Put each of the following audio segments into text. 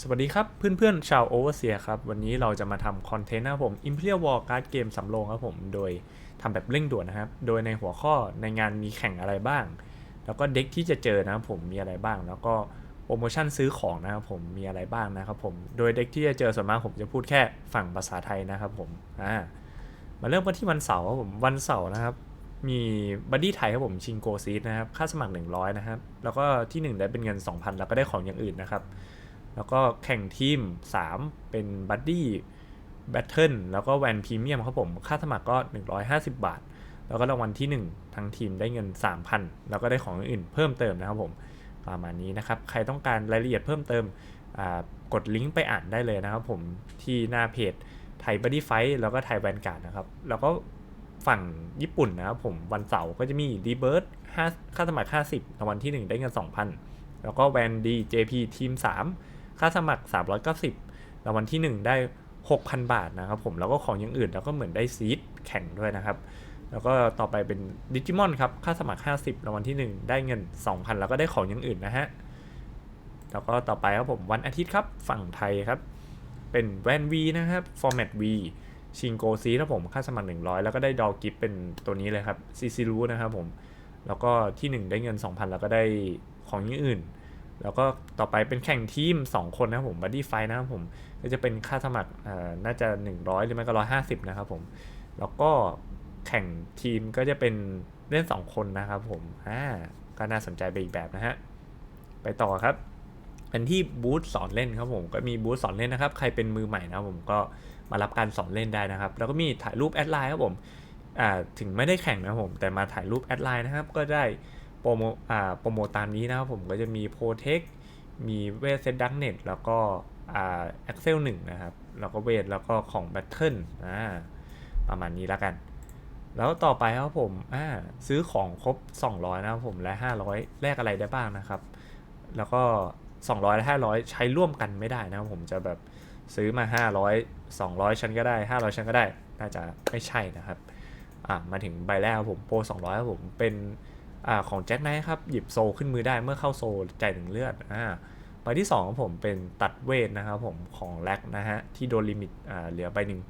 สวัสดีครับเพื่อนๆชาวโอเวอร์เซียครับ วันนี้เราจะมาทำคอนเทนต์นะครับผม Imperial War Card Game สำโรงครับผมโดยทำแบบเร่งด่วนนะครับ โดยในหัวข้อในงานมีแข่งอะไรบ้าง แล้วก็เด็กที่จะเจอนะครับผมมีอะไรบ้าง แล้วก็โปรโมชั่นซื้อของนะครับผมมีอะไรบ้างนะครับผมโดยเด็กที่จะเจอส่วนมากผมจะพูดแค่ฝั่งภาษาไทยนะครับผมอ่ามาเริ่มกันที่วันเสาร์ครับผมวันเสาร์นะครับมีบัดดี้ไทยครับผมชิงโกซีดนะครับค่าสมัคร 100 นะครับ แล้วก็ที่ 1 ได้เป็นเงิน 2,000 แล้วก็ได้ของอย่างอื่นนะครับ แล้วก็แข่งทีม 3 เป็นบัดดี้แบทเทิลแล้วก็แวนพรีเมียมครับผม ค่าสมัครก็ 150 บาท แล้วก็รางวัลที่ 1 ทั้งทีมได้เงิน 3,000 แล้วก็ได้ของอื่นเพิ่มเติมนะครับผมประมาณนี้นะครับ ใครต้องการรายละเอียดเพิ่มเติมกดลิงก์ไปอ่านได้เลยนะครับผมที่หน้าเพจไทยบัดดี้ไฟแล้วก็ไทยแวนการ์ดนะครับ แล้วก็ฝั่งญี่ปุ่นนะครับผมวันเสาร์ก็จะมีดีเบิร์ดค่าสมัคร 50รางวัลที่ 1 ได้เงิน 2,000 แล้วก็แวนดี JP ทีม 3 ค่าสมัคร 390รางวัลที่ 1 ได้ 6,000 บาทนะครับผมแล้วก็ของอย่างอื่นแล้วก็เหมือนได้ซีดแข่งด้วยนะครับแล้วก็ต่อไปเป็นดิจิมอนครับค่าสมัคร 50รางวัลที่ 1 ได้เงิน 2,000 แล้วก็ได้ของอย่างอื่นนะฮะแล้วก็ต่อไปครับผมวันอาทิตย์ครับฝั่งไทยครับ เป็นแวน V นะครับ Format V ชิงโกซีครับผมค่าสมัคร 100 แล้วก็ได้ดอกิฟเป็นตัวนี้เลยครับซีซีรู้นะครับผมแล้วก็ที่ 1 ได้เงิน 2,000 แล้วก็ได้ของอย่างอื่น แล้วก็ต่อไปเป็นแข่งทีม 2 คนนะครับผมบัดดี้ไฟนะครับผมก็จะเป็นค่าสมัครน่าจะ 100 หรือไม่ก็ 150 นะครับผมแล้วก็แข่งทีมก็จะเป็นเล่น 2 คนนะครับผมอ่าก็น่าสนใจไปอีกแบบนะฮะไปต่อครับ เป็นที่บูธสอนเล่นครับผมก็มีบูธสอนเล่นนะครับ ใครเป็นมือใหม่นะผมก็มารับการสอนเล่นได้นะครับ แล้วก็มีถ่ายรูปแอดไลน์ครับผมอ่าถึงไม่ได้แข่งนะครับผมแต่มาถ่ายรูปแอดไลน์นะครับก็ได้ รโมอ่าโปรโมตามนี้นะครับผมก็จะมีโปรเทคมีเวทเซตดักเน็ตแล้วก็อ่า Excel 1นะครับ แล้วก็เวทแล้วก็ของแบทเทิลอ่าประมาณนี้แล้วกัน แล้วต่อไปครับผมอ่าซื้อของครบ 200 นะครับผมและ 500 แลกอะไรได้บ้างนะครับ แล้วก็ 200 และ 500 ใช้ร่วมกันไม่ได้นะครับผมจะแบบซื้อมา 500 200 ชั้นก็ได้ 500 ชั้นก็ได้ น่าจะไม่ใช่นะครับ อ่ามาถึงใบแรกครับผมโปร200ครับผมเป็น อ่าของแจ็คไนท์ครับ หยิบโซขึ้นมือได้เมื่อเข้าโซจ่ายหนึ่งเลือดอ่าใบที่2ของผมเป็นตัดเวทนะครับผมของแล็กนะฮะ ที่โดนลิมิตอ่าเหลือใบหนึ่ง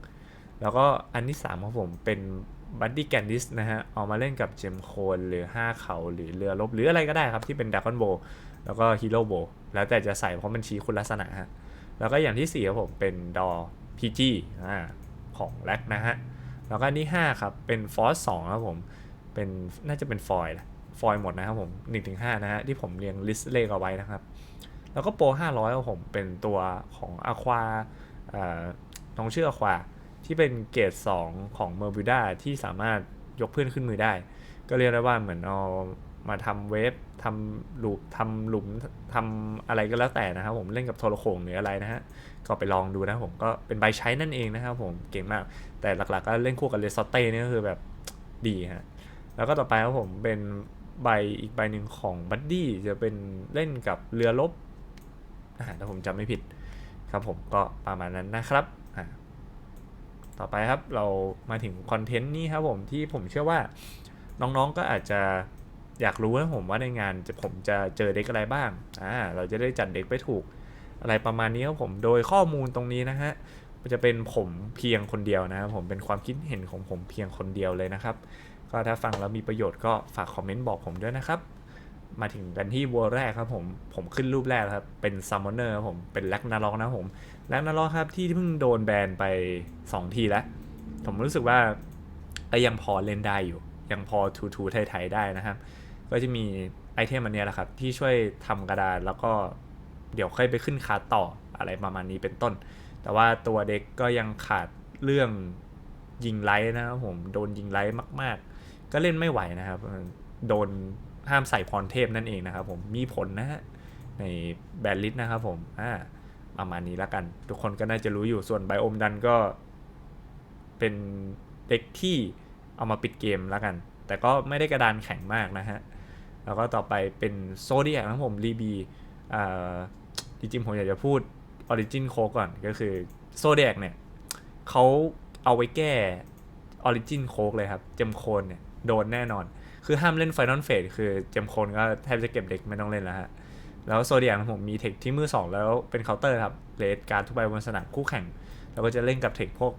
แล้วก็อันที่3ของผมเป็นบัดดี้แกนดิสนะฮะ เอามาเล่นกับเจมโคนหรือ 5 เขาหรือเรือลบหรืออะไรก็ได้ครับ ที่เป็นดักคอนโบแล้วก็ฮีโร่โบแล้วแต่จะใส่เพราะมันชี้คุณลักษณะฮะ แล้วก็อย่างที่4ครับผมเป็นดอ PG อ่าของแล็กนะฮะ แล้วก็อันที่5ครับ เป็นฟอสสองครับผม เป็นน่าจะเป็นฟอยล์ ฟอยล์หมดนะครับผม1-5นะฮะที่ผมเรียงลิสต์เลขเอาไว้นะครับ แล้วก็โปร 500ครับผมเป็นตัวของอะควาน้องเชื่ออะควาที่เป็นเกรด2ของเมอร์บิวดาที่สามารถยกเพื่อนขึ้นมือได้ ก็เรียกได้ว่าเหมือนเอามาทำเวฟทำหลุมทำหลุมทำอะไรก็แล้วแต่นะครับผมเล่นกับโทรโขงหรืออะไรนะฮะ ก็ไปลองดูนะผมก็เป็นใบใช้นั่นเองนะครับผมเก่งมาก แต่หลักๆก็เล่นคู่กับเลสเต้นี่ก็คือแบบดีฮะ แล้วก็ต่อไปครับผมเป็น ใบอีกใบหนึ่งของบัดดี้จะเป็นเล่นกับเรือลบถ้าผมจำไม่ผิดครับผมก็ประมาณนั้นนะครับต่อไปครับเรามาถึงคอนเทนต์นี้ครับผมที่ผมเชื่อว่าน้องๆก็อาจจะอยากรู้นะผมว่าในงานจะผมจะเจอเด็กอะไรบ้างอ่าเราจะได้จัดเด็กไปถูกอะไรประมาณนี้ครับผมโดยข้อมูลตรงนี้นะฮะจะเป็นผมเพียงคนเดียวนะครับผมเป็นความคิดเห็นของผมเพียงคนเดียวเลยนะครับ ก็ถ้าฟังแล้วมีประโยชน์ก็ฝากคอมเมนต์บอกผมด้วยนะครับ มาถึงกันที่วัวแรกครับผม ผมขึ้นรูปแรกครับ เป็นซัมมอนเนอร์ครับผม เป็นแล็กนาล็อกนะผมแล็กนาล็อกครับที่เพิ่งโดนแบนไป 2 ทีแล้ว ผมรู้สึกว่าก็ยังพอเล่นได้อยู่ ยังพอทูทูไทยๆได้นะครับ ก็จะมีไอเทมอันนี้แหละครับ ที่ช่วยทำกระดานแล้วก็เดี๋ยวค่อยไปขึ้นคาต่ออะไรประมาณนี้เป็นต้น แต่ว่าตัวเด็กก็ยังขาดเรื่องยิงไลท์นะครับผม โดนยิงไลท์มากๆ ก็เล่นไม่ไหวนะครับ โดนห้ามใส่พรเทพนั่นเองนะครับผมมีผลนะฮะในแบนลิสนะครับผมอ่าประมาณนี้แล้วกัน ทุกคนก็น่าจะรู้อยู่ส่วนไบโอมดันก็เป็นเด็กที่เอามาปิดเกมแล้วกัน แต่ก็ไม่ได้กระดานแข็งมากนะฮะ แล้วก็ต่อไปเป็นโซเดียนะครับผมรีบีจริงๆผมอยากจะพูดออริจินโคก่อนก็คือโซเดียกเนี่ยเขาเอาไว้แก้ออริจินโคกเลยครับ เจมโคนเนี่ย โดนแน่นอน คือห้ามเล่นไฟนอลเฟสคือเจมโคนก็แทบจะเก็บเด็กไม่ต้องเล่นแล้วฮะ แล้วโซเดียของผมมีเทคที่มือ 2 แล้วเป็นเคาน์เตอร์ครับเลดการทุกใบบนสนามคู่แข่ง แล้วก็จะเล่นกับเทคพวก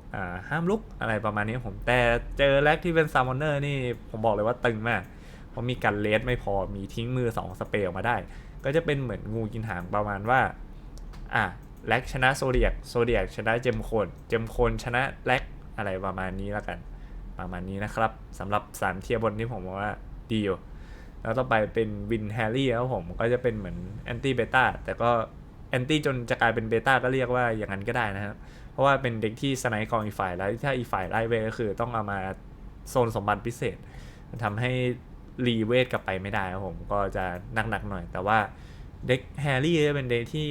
ห้ามลุกอะไรประมาณนี้ผม แต่เจอแลกที่เป็นซามอนเนอร์นี่ผมบอกเลยว่าตึงมาก เพราะมีกันเลสไม่พอมีทิ้งมือ 2 สเปรย์ออกมาได้ ก็จะเป็นเหมือนงูกินหางประมาณว่าอะแลกชนะโซเดียก โซเดียกชนะเจมโคน เจมโคนชนะแลกอะไรประมาณนี้แล้วกัน ประมาณนี้นะครับสำหรับสามเทียบนที่ผมว่าดีอยู่ แล้วต่อไปเป็นวินแฮร์รี่ครับผมก็จะเป็นเหมือนแอนตี้เบต้าแต่ก็แอนตี้จนจะกลายเป็นเบต้าก็เรียกว่าอย่างนั้นก็ได้นะครับ เพราะว่าเป็นเด็กที่สไนค์กองอีฝ่ายแล้วถ้าอีฝ่ายไล่เวก็คือต้องเอามาโซนสมบัติพิเศษทำให้รีเวทกลับไปไม่ได้ครับผมก็จะหนักๆหน่อย แต่ว่าเด็กแฮร์รี่จะเป็นเด็กที่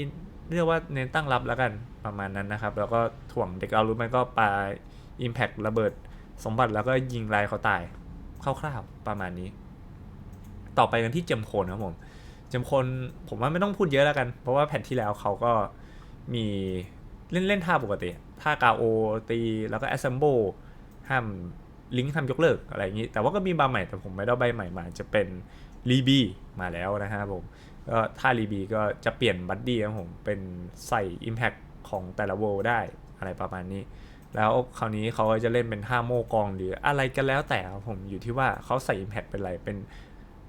เรียกว่าเน้นตั้งรับแล้วกันประมาณนั้นนะครับ แล้วก็ถ่วงเด็กเรารู้ไหมก็ปา Impact ระเบิด สมบัติแล้วก็ยิงลายเขาตายคร่าวๆประมาณนี้ ต่อไปกันที่เจมโคนครับผม เจมโคนผมว่าไม่ต้องพูดเยอะแล้วกัน เพราะว่าแผ่นที่แล้วเขาก็มีเล่นเล่นท่าปกติ ท่ากาโอตีแล้วก็แอสเซมโบห้ามลิงก์ทำยกเลิกอะไรอย่างนี้ แต่ว่าก็มีบาใหม่แต่ผมไม่ได้ใบใหม่มาจะเป็นรีบีมาแล้วนะครับผมก็ท่ารีบีก็จะเปลี่ยนบัดดี้ครับผมเป็นใส่ Impact ของแต่ละโวลได้อะไรประมาณนี้ แล้วคราวนี้เขาจะเล่นเป็นท่าโมกองหรืออะไรก็แล้วแต่ผมอยู่ที่ว่าเขาใส่ Impact เป็นอะไรเป็น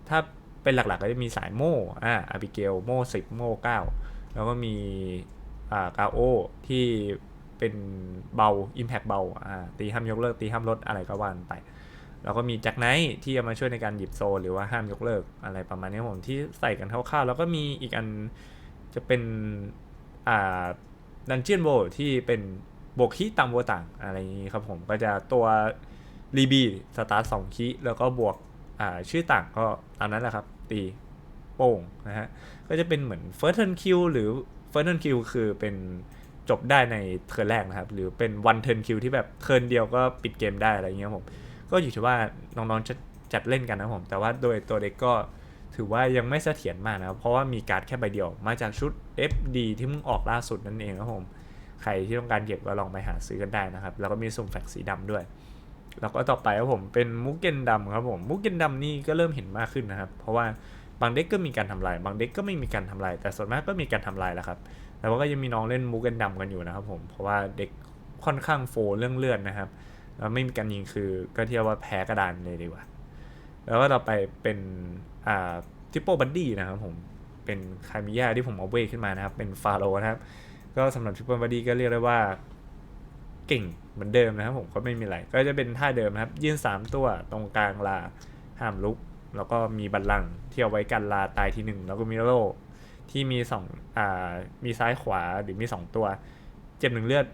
ถ้าเป็นหลักๆก็จะมีสายโมอ่าอาบิเกลโม่สิบโม่เก้าแล้วก็มีอ่ากาโอที่เป็นเบา Impact เบาอ่าตีห้ามยกเลิกตีห้ามลดอะไรก็ว่านไป แล้วก็มีแจ็คไนท์ที่จะมาช่วยในการหยิบโซหรือว่าห้ามยกเลิกอะไรประมาณนี้ผมที่ใส่กันคร่าวๆแล้วก็มีอีกอันจะเป็นอ่าดันเจียนโบที่เป็น บวกคีต่ำโบวต่างอะไรอย่างนี้ครับผมก็จะตัวรีบีสตาร์ทสองคีแล้วก็บวกอ่าชื่อต่างก็ตามนั้นแหละครับ ตีโป้งนะฮะก็จะเป็นเหมือน first turn kill หรือ first turn kill คือเป็นจบได้ในเทิร์นแรกนะครับ หรือเป็น one turn kill ที่แบบเทิร์นเดียวก็ปิดเกมได้อะไรอย่างเงี้ยครับผม ก็อยู่ที่ว่าน้องๆจะจัดเล่นกันนะครับผม แต่ว่าโดยตัวเด็กก็ถือว่ายังไม่เสถียรมากนะครับ เพราะว่ามีการ์ดแค่ใบเดียว มาจากชุด FD ที่มึงออกล่าสุดนั่นเองครับผม ใครที่ต้องการเก็บก็ลองไปหาซื้อกันได้นะครับ แล้วก็มีสุ่มแฟกสีดำด้วย แล้วก็ต่อไปครับผมเป็นมุกเกนดำครับผมมุกเกนดำนี่ก็เริ่มเห็นมากขึ้นนะครับ เพราะว่าบางเด็กก็มีการทำลาย บางเด็กก็ไม่มีการทำลาย แต่ส่วนมากก็มีการทำลายแหละครับแต่ว่าก็ยังมีน้องเล่นมุกเกนดำกันอยู่นะครับผมเพราะว่าเด็กค่อนข้างโฟเรื่องเลือดนะครับแล้วไม่มีการยิงคือก็เทียบว่าแพ้กระดานเลยดีกว่า แล้วก็ต่อไปเป็นอ่าทิปโปบัดดี้นะครับผมเป็นคามิยาที่ผมเอาเวขึ้นมานะครับ เป็นฟาโรนะครับ ก็สำหรับทิปโปบัดดี้ก็เรียกได้ว่าเก่งเหมือนเดิมนะครับผมก็ไม่มีอะไร ก็จะเป็นท่าเดิมนะครับ ยื่น 3 ตัวตรงกลางลาห้ามลุก แล้วก็มีบัลลังก์ที่เอาไว้กันลาตายทีหนึ่งแล้วก็มีโล่ที่มีสองอ่ามีซ้ายขวาหรือมี 2 ตัว เจ็บหนึ่งเลือด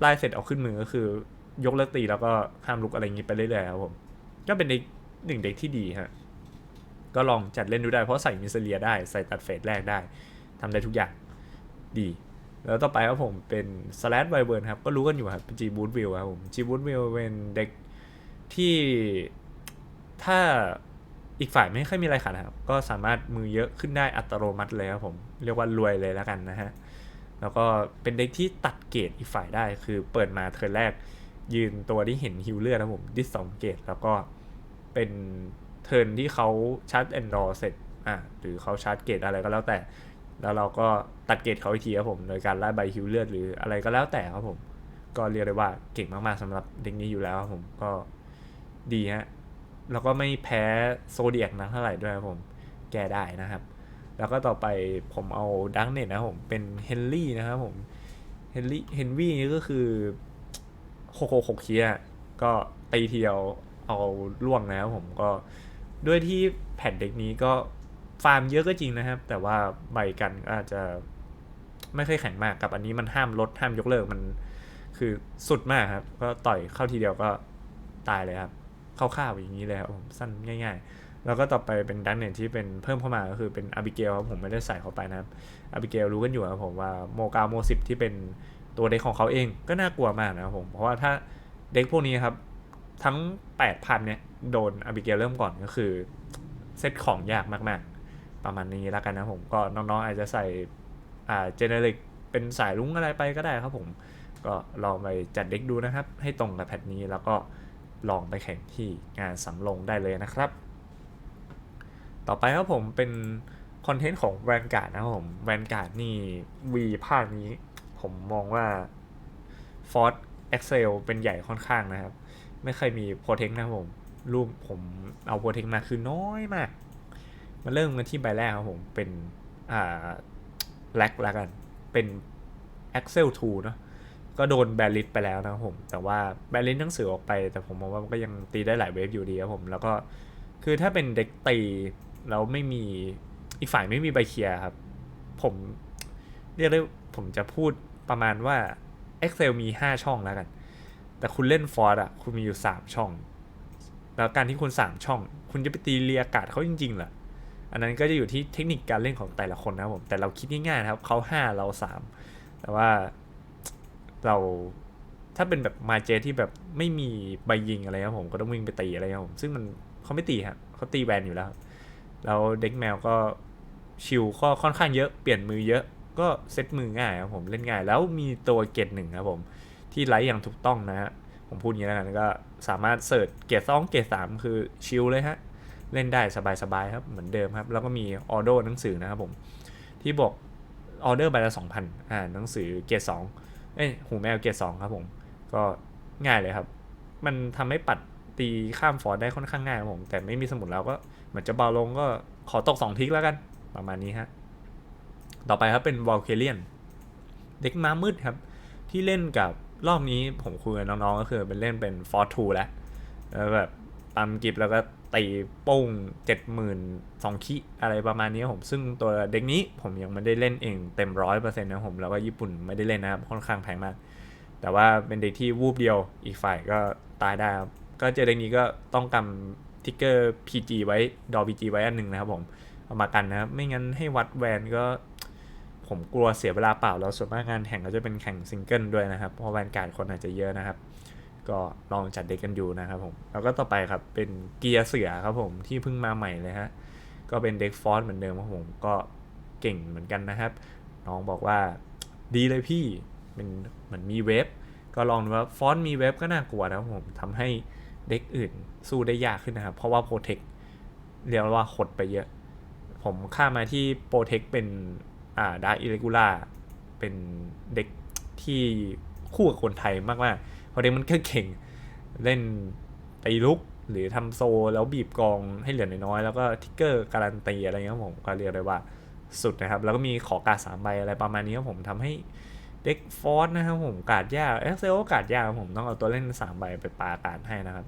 ไล่เสร็จเอาขึ้นมือก็คือยกเลิกตีแล้วก็ห้ามลุกอะไรอย่างนี้ไปเรื่อยๆครับผมก็เป็นเด็กหนึ่งเด็กที่ดีฮะก็ลองจัดเล่นดูได้เพราะใส่มิสเซเลียได้ใส่ตัดเฟสแรกได้ทำได้ทุกอย่างดี แล้วต่อไปครับผมเป็นสแล h ไวเบิร์นครับ ก็รู้กันอยู่ครับจีบู o วิลครับผมจีบู o วิลเป็นเด็กที่ถ้าอีกฝ่ายไม่ค่อยมีอะไรขัดนะครับ ก็สามารถมือเยอะขึ้นได้อัตโนมัติเลยครับผม เรียกว่ารวยเลยแล้วกันนะฮะ แล้วก็เป็นเด็กที่ตัดเกรดอีกฝ่ายได้คือเปิดมาเทิร์นแรก ยืนตัวที่เห็นฮิวเลือดนะผมดิสสองเกตแล้วก็เป็นเทิร์นที่เขาชาร์จแอนดอร์เสร็จอะหรือเขาชาร์จเกตอะไรก็แล้วแต่ แล้วเราก็ตัดเกตเขาอีกทีครับผม โดยการไล่ใบฮิวเลือดหรืออะไรก็แล้วแต่ครับผม ก็เรียกได้ว่าเก่งมากๆสำหรับเด็กนี้อยู่แล้วครับผมก็ดีฮะ แล้วก็ไม่แพ้โซเดียกนะเท่าไหร่ด้วยครับผม แก้ได้นะครับ แล้วก็ต่อไปผมเอาดังเน็ตนะครับผม เป็นเฮนรี่นะครับผม เฮนรี่เฮนวี่นี่ก็คือหกหกหกเคียก็ตีทีเดียวเอาล่วงนะครับผมก็ด้วยที่แผ่นเด็กนี้ก็ ฟาร์มเยอะก็จริงนะครับ แต่ว่าใบกันก็อาจจะไม่เคยแข็งมากกับอันนี้มันห้ามลดห้ามยกเลิกมันคือสุดมากครับ ก็ต่อยเข้าทีเดียวก็ตายเลยครับคร่าข้าวอย่างนี้เลยครับผมสั้นง่าย ๆ แล้วก็ต่อไปเป็นดังเนตที่เป็นเพิ่มเข้ามาก็คือเป็นอาบิเกลครับผมไม่ได้ใส่เข้าไปนะครับอาบิเกลรู้กันอยู่ครับผมว่าโมกาโมสิบที่เป็นตัวเด็กของเขาเองก็น่ากลัวมากนะครับผมเพราะว่าถ้าเด็กพวกนี้ครับ ทั้ง 8,000เนี่ยโดนอาบิเกลเริ่มก่อนก็คือเซตของยากมากๆ ประมาณนี้แล้วกันนะผมก็น้องๆอาจจะใส่อ่าเจเนริกเป็นสายลุ้งอะไรไปก็ได้ครับผม ก็ลองไปจัดเด็กดูนะครับ ให้ตรงกับแพทนี้แล้วก็ลองไปแข่งที่งานสำลงได้เลยนะครับ ต่อไปครับผมเป็นคอนเทนต์ของแวนการ์ดนะครับผมแวนการ์ดนี่วีภาคนี้ ผมมองว่าฟอร์ e เ c กเเป็นใหญ่ค่อนข้างนะครับ ไม่เคยมีโปรเทคนะครับผม รูปผมเอาโปรเทคมาคือน้อยมาก มาเริ่มกันที่ใบแรกครับผม เป็นอ่าแลกแล้วกัน เป็น Excel 2เนอะก็โดนแบนลิสไปแล้วนะครับผม แต่ว่าแบนลิสหนังสือออกไป แต่ผมมองว่ามันก็ยังตีได้หลายเวฟอยู่ดีครับผม แล้วก็คือถ้าเป็นเด็กตีแล้วไม่มีอีกฝ่ายไม่มีใบเคลียร์ครับ ผมเรียกได้ผมจะพูดประมาณว่า Excel มี 5 ช่องแล้วกัน แต่คุณเล่นฟอร์ดอะคุณมีอยู่ 3 ช่อง แล้วการที่คุณ 3 ช่อง คุณจะไปตีเรียกาดเขาจริงๆเหรอ อันนั้นก็จะอยู่ที่เทคนิคการเล่นของแต่ละคนนะครับผมแต่เราคิดง่ายๆนะครับเขา5เรา3 แต่ว่าเราถ้าเป็นแบบมาเจที่แบบไม่มีใบยิงอะไรครับผมก็ต้องวิ่งไปตีอะไรครับผมซึ่งมันเขาไม่ตีครับเขาตีแวนอยู่แล้ว แล้วเด็กแมวก็ชิลก็ค่อนข้างเยอะเปลี่ยนมือเยอะก็เซตมือง่ายครับผมเล่นง่าย แล้วมีตัวเกตหนึ่งครับผมที่ไลท์อย่างถูกต้องนะฮะผมพูดอย่างนี้แล้วกันก็สามารถเสิร์ชเกตสองเกตสามคือชิลเลยฮะ เล่นได้สบายๆครับเหมือนเดิมครับ แล้วก็มีออโดอร์หนังสือนะครับผม ที่บอกออเดอร์ใบละสองพันอ่าหนังสือเกตสองเอ้ยหูแมวเกตสองครับผม ก็ง่ายเลยครับ มันทำให้ปัดตีข้ามฟอร์ดได้ค่อนข้างง่ายครับผม แต่ไม่มีสมุดแล้วก็เหมือนจะเบาลงก็ขอตก2ทิกแล้วกัน ประมาณนี้ฮะต่อไปครับเป็นวอลเคเลียนเด็กม้ามืดครับ ที่เล่นกับรอบนี้ผมคุยกับน้องๆก็คือเป็นเล่นเป็นฟอร์ทูแล้วแล้วแบบปั๊มกิฟแล้วก็ ตีโป้งเจ็ดหมื่นสองคิอะไรประมาณนี้ผมซึ่งตัวเด็กนี้ผมยังไม่ได้เล่นเองเต็มร้อยเปอร์เซ็นต์นะผมแล้วก็ญี่ปุ่นไม่ได้เล่นนะครับ ค่อนข้างแพงมาก แต่ว่าเป็นเด็กที่วูบเดียวอีกฝ่ายก็ตายได้ครับ ก็เจอเด็กนี้ก็ต้องกำทิกเกอร์ PG ไว้ดอ PG ไว้อันหนึ่งนะครับผมเอามากันนะครับ ไม่งั้นให้วัดแวนก็ผมกลัวเสียเวลาเปล่าแล้วส่วนมากงานแข่งก็จะเป็นแข่งซิงเกิลด้วยนะครับ เพราะแวนการ์ดคนอาจจะเยอะนะครับ ก็ลองจัดเด็กกันอยู่นะครับผม แล้วก็ต่อไปครับเป็นเกียร์เสือครับผมที่เพิ่งมาใหม่เลยฮะ ก็เป็นเด็กฟอสเหมือนเดิมครับผมก็เก่งเหมือนกันนะครับ น้องบอกว่าดีเลยพี่เป็นเหมือนมีเว็บ ก็ลองดูว่าฟอนต์มีเว็บก็น่ากลัวนะครับผมทำให้เด็กอื่นสู้ได้ยากขึ้นนะครับ เพราะว่าโปรเทคเรียกว่าหดไปเยอะ ผมข้ามาที่โปรเทคเป็นอ่าดาร์อิเลกูล่าเป็นเด็กที่คู่กับคนไทยมากๆ เพราะเด็กมันก็เก่งเล่นตีลุกหรือทำโซแล้วบีบกองให้เหลือน้อยๆแล้วก็ทิกเกอร์การันตีอะไรเงี้ยผมก็เรียกได้ว่าสุดนะครับ แล้วก็มีขอกาสามใบอะไรประมาณนี้ครับผมทำให้เด็กฟอสนะครับผมกาดยากเอ็กเซลกาดยากผมต้องเอาตัวเล่น3ใบไปปาการให้นะครับ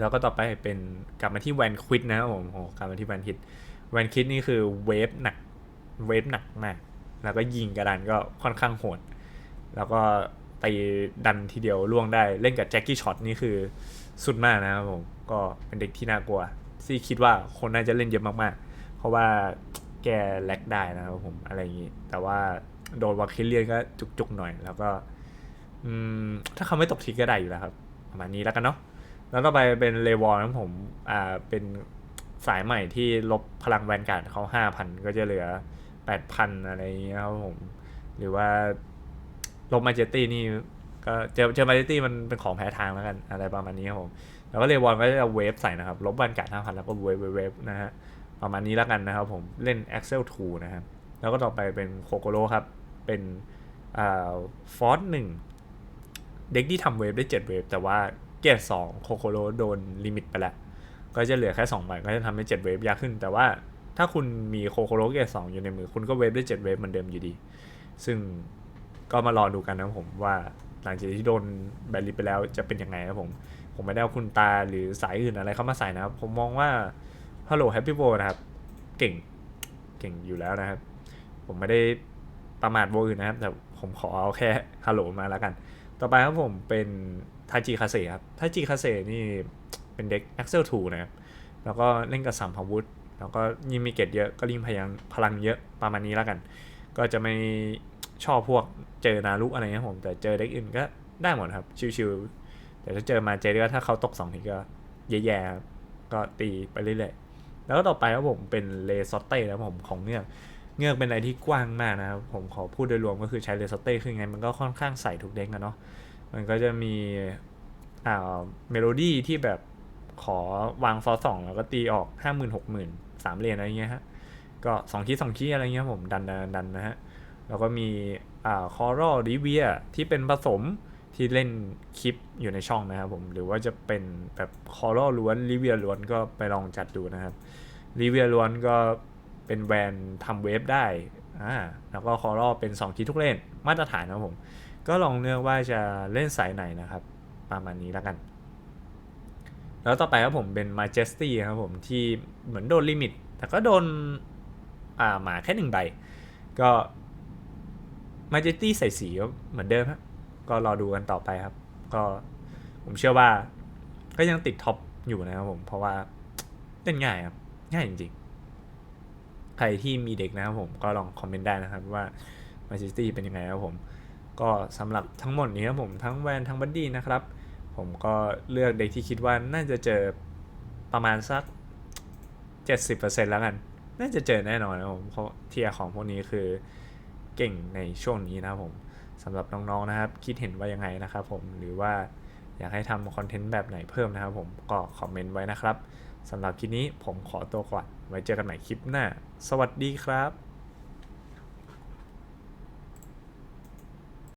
แล้วก็ต่อไปเป็นกลับมาที่แวนควิดนะครับผมโอ้กลับมาที่แวนคิดแวนคิดนี่คือเวฟหนักเวฟหนักมาก แล้วก็ยิงกระดานก็ค่อนข้างโหดแล้วก็ ตีดันทีเดียวล่วงได้เล่นกับแจ็คกี้ช็อตนี่คือสุดมากนะครับผมก็เป็นเด็กที่น่ากลัว ซี่คิดว่าคนน่าจะเล่นเยอะมากๆ เพราะว่าแกแลกได้นะครับผมอะไรอย่างนี้ แต่ว่าโดนวาคิเลียนก็จุกๆหน่อย แล้วก็ถ้าเขาไม่ตกทีก็ได้อยู่แล้วครับประมาณนี้แล้วกันเนาะแล้วต่อไปเป็นเลวอลนะผมอ่าเป็นสายใหม่ที่ลบพลังแวนการ์ดเขาห้าพันก็จะเหลือแปดพันอะไรอย่างเงี้ยครับผม หรือว่า ลบมาเจตี้นี่ก็เจอเจอมาเจตี้มันเป็นของแพ้ทางแล้วกันอะไรประมาณนี้ครับผมแล้วก็เลวอนก็จะเวฟใส่นะครับ ลบแวนการ์ดห้าพันแล้วก็เวฟเวฟนะฮะประมาณนี้แล้วกันนะครับผมเล่น Excel 2 นะครับ แล้วก็ต่อไปเป็นโคโกโรครับ เป็นอ่าฟอสหนึ่งเด็กที่ทำเวฟได้ 7 เวฟแต่ว่าเกรดสองโคโคโรโดนลิมิตไปแล้ว ก็จะเหลือแค่2ใบก็จะทำให้ 7 เวฟยากขึ้น แต่ว่าถ้าคุณมีโคโคโรเกรดสองอยู่ในมือ คุณก็เวฟได้ 7 เวฟเหมือนเดิมอยู่ดี ซึ่ง ก็มารอดูกันนะผมว่าหลังจากที่โดนแบนลิไปแล้วจะเป็นยังไงครับผม ผมไม่ได้เอาคุณตาหรือสายอื่นอะไรเข้ามาใส่นะครับ ผมมองว่าฮัลโหลแฮปปี้โบนะครับ เก่งเก่งอยู่แล้วนะครับ ผมไม่ได้ประมาทโบอื่นนะครับ แต่ผมขอเอาแค่ฮัลโหลมาแล้วกัน ต่อไปครับผมเป็นทาจิคาเซ่ครับทาจิคาเซ่นี่เป็นเด็ก Axel 2นะครับ แล้วก็เล่นกับสัมภาวุธแล้วก็ยิ่งมีเกตเยอะก็ยิ่งพยายามพลังเยอะประมาณนี้แล้วกัน ก็จะไม่ ชอบพวกเจอนารุอะไรเงี้ยผมแต่เจอเด็กอื่นก็ได้หมดครับ ชิวๆแต่ถ้าเจอมาเจก็ถ้าเขาตกสองทีก็แย่ๆก็ตีไปเรื่อยๆแล้วก็ต่อไปครับผมเป็นเลซอตเต้แล้วผมของเงือกเงือกเป็นอะไรที่กว้างมากนะครับ ผมขอพูดโดยรวมก็คือใช้เลซอตเต้คือไง มันก็ค่อนข้างใส่ทุกเด็กนะเนาะมันก็จะมีอ่าเมโลดี้ที่แบบขอวางฟอสองแล้วก็ตีออกห้าหมื่นหกหมื่นสามเหรียญอะไรเงี้ยฮะก็สองคีย์สองคีย์อะไรเงี้ยผมดันดันดันนะฮะ แล้วก็มีอ่าคอร์ l ริเวียที่เป็นผสมที่เล่นคลิปอยู่ในช่องนะครับผม หรือว่าจะเป็นแบบคอร์ l ล้วนริเวียล้วนก็ไปลองจัดดูนะครับริเวียล้วนก็เป็นแวนทำเวฟได้อ่าแล้วก็คอร์ l เป็น2คีย์ทุกเล่นมาตรฐานนะครับผม ก็ลองเลือกว่าจะเล่นสายไหนนะครับ ประมาณนี้แล้วกัน แล้วต่อไปครับผมเป็น Majesty ครับผมที่เหมือนโดนลิมิต แต่ก็โดนอ่าหมาแค่หนึ่งใบ ก็ Majesty ใส่สีเหมือนเดิมครับก็รอดูกันต่อไปครับ ก็ผมเชื่อว่า ก็ยังติดท็อปอยู่นะครับผมเพราะว่าเล่นง่ายครับ ง่ายจริงๆ ใครที่มีเด็กนะครับผมก็ลองคอมเมนต์ได้นะครับว่า Majesty เป็นยังไงครับผม ก็สำหรับทั้งหมดนี้ครับผมทั้งแวนทั้งบัดดี้นะครับ ผมก็เลือกเด็กที่คิดว่าน่าจะเจอประมาณสัก 70%แล้วกัน น่าจะเจอแน่นอนนะครับผมเพราะเทียร์ของพวกนี้คือ เก่งในช่วงนี้นะครับผมสำหรับน้องๆนะครับ คิดเห็นว่ายังไงนะครับผมหรือว่าอยากให้ทำคอนเทนต์แบบไหนเพิ่มนะครับผมก็คอมเมนต์ไว้นะครับสำหรับคลิปนี้ผมขอตัวก่อนไว้เจอกันใหม่คลิปหน้า สวัสดีครับ